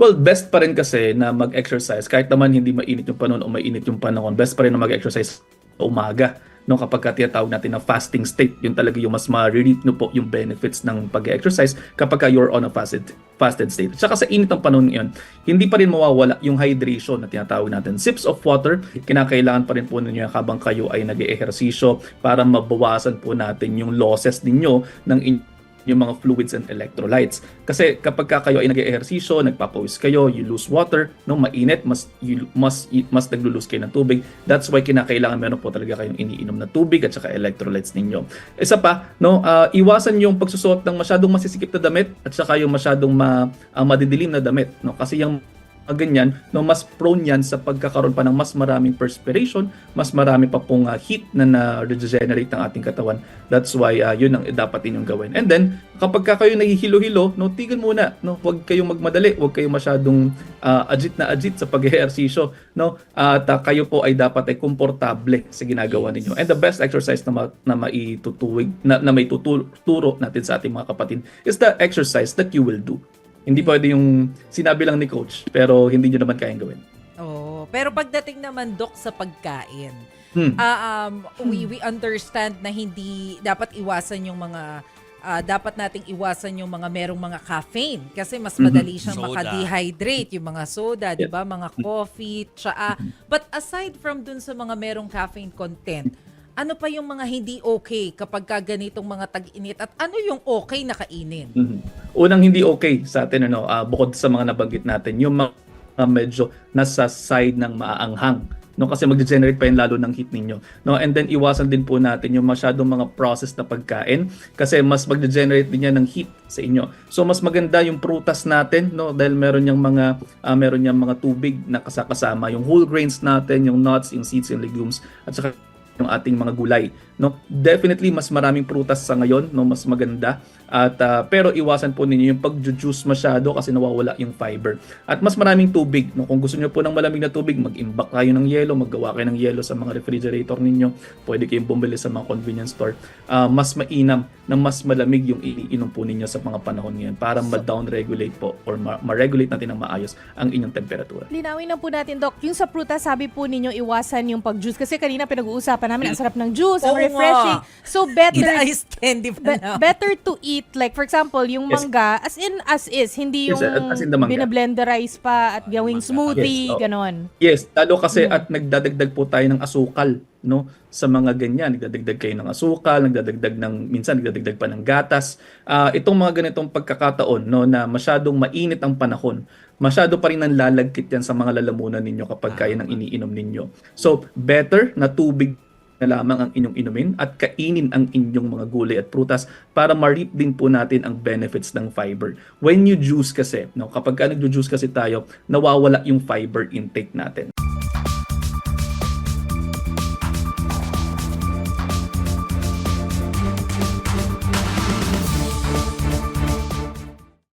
Well, best pa rin kasi na mag-exercise kahit naman hindi mainit yung panahon o mainit yung panahon. Best pa rin na mag-exercise umaga. No, kapag ka tinatawag natin na fasting state, yun talaga yung mas ma-reap nyo po yung benefits ng pag-exercise kapag ka you're on a fasted, fasted state. Tsaka sa init ng panahon ngayon, hindi pa rin mawawala yung hydration na tinatawag natin. Sips of water, kinakailangan pa rin po ninyo habang kayo ay nag-ehersisyo para mabawasan po natin yung losses ninyo ng in- yung mga fluids and electrolytes. Kasi kapag ka kayo ay nag-ehersisyo, nagpapawis kayo, you lose water, no, mainit, mas you, mas mas naglulose kayo ng tubig. That's why kinakailangan meron po talaga kayong iniinom na tubig at saka electrolytes ninyo. Isa pa, no, ah, iwasan yung pagsusuot ng masyadong masisikip na damit at saka yung masyadong ma, ah, madidilim na damit, no? Kasi yung mga ganyan, no, mas prone yan sa pagkakaroon pa ng mas maraming perspiration, mas marami pa pong ah, heat na na-regenerate ng ating katawan. That's why ah, yun ang dapat inyong gawin. And then, kapag ka kayo nahihilo-hilo, no, tigil muna, no, huwag kayong magmadali, huwag kayong masyadong ah, agit na agit sa pag-ehersisyo, no? At ah, kayo po ay dapat ay komportable sa ginagawa ninyo. And the best exercise na, ma- na maitutuwig, na, na may tuturo natin sa ating mga kapatid is the exercise that you will do. Hindi pwede yung sinabi lang ni coach pero hindi nyo naman kayang gawin. Oh, pero pagdating naman dok sa pagkain, Hmm. ah, um, we we understand na hindi dapat iwasan yung mga ah, dapat nating iwasan yung mga merong mga caffeine kasi mas Mhm. madali siyang Soda. makadehydrate yung mga soda, 'di ba? Mga coffee, tsaa. But aside from dun sa mga merong caffeine content, ano pa yung mga hindi okay kapag ka ganitong mga tag-init? At ano yung okay na kainin? Mhm. Unang hindi okay sa atin ano, ah, bukod sa mga nabanggit natin, yung mga medyo nasa side ng maaanghang no? Kasi magde-generate pa yun lalo ng heat ninyo no? And then iwasan din po natin yung masyadong mga processed na pagkain kasi mas magde-generate din yan ng heat sa inyo. So mas maganda yung prutas natin no? Dahil meron yung mga ah, meron yung mga tubig na kasakasama. Yung whole grains natin yung nuts yung seeds yung legumes at saka yung ating mga gulay no? Definitely mas maraming prutas sa ngayon no? Mas maganda. At ah, pero iwasan po ninyo yung pag-juice masyado kasi nawawala yung fiber. At mas maraming tubig no? Kung gusto niyo po ng malamig na tubig mag-imbak kayo ng yelo maggawa kayo ng yelo sa mga refrigerator ninyo. Pwede kayong bumili sa mga convenience store. Ah, mas mainam na mas malamig yung iniinom po ninyo sa mga panahon ngayon para ma-down regulate po or ma- ma-regulate natin ng maayos ang inyong temperatura. Linawin na po natin, Doc. Yung sa prutas, sabi po ninyo iwasan yung pag-juice. Kasi kanina pinag-uusapan namin, ang sarap ng juice, ang Oo refreshing. nga. So, better Ina-ice candy pa Be- na. better to eat like for example yung Yes. mangga as in as is hindi Yes, yung as in the mangga. binablenderize pa at gawing Mangga. smoothie Yes, oo. ganon Yes, lalo kasi Mm. at nagdadagdag po tayo ng asukal, no? Sa mga ganyan, nagdadagdag kayo ng asukal, nagdadagdag ng minsan nagdadagdag pa ng gatas. Ah, itong mga ganitong pagkakataon, no, na masyadong mainit ang panahon, masyado pa rin nanlalagkit yan sa mga lalamunan ninyo kapag kaya ng iniinom ninyo. So, better na tubig na lamang ang inyong inumin at kainin ang inyong mga gulay at prutas para ma-reap din po natin ang benefits ng fiber. When you juice kasi, no, kapag ka nag-juice kasi tayo, nawawala yung fiber intake natin.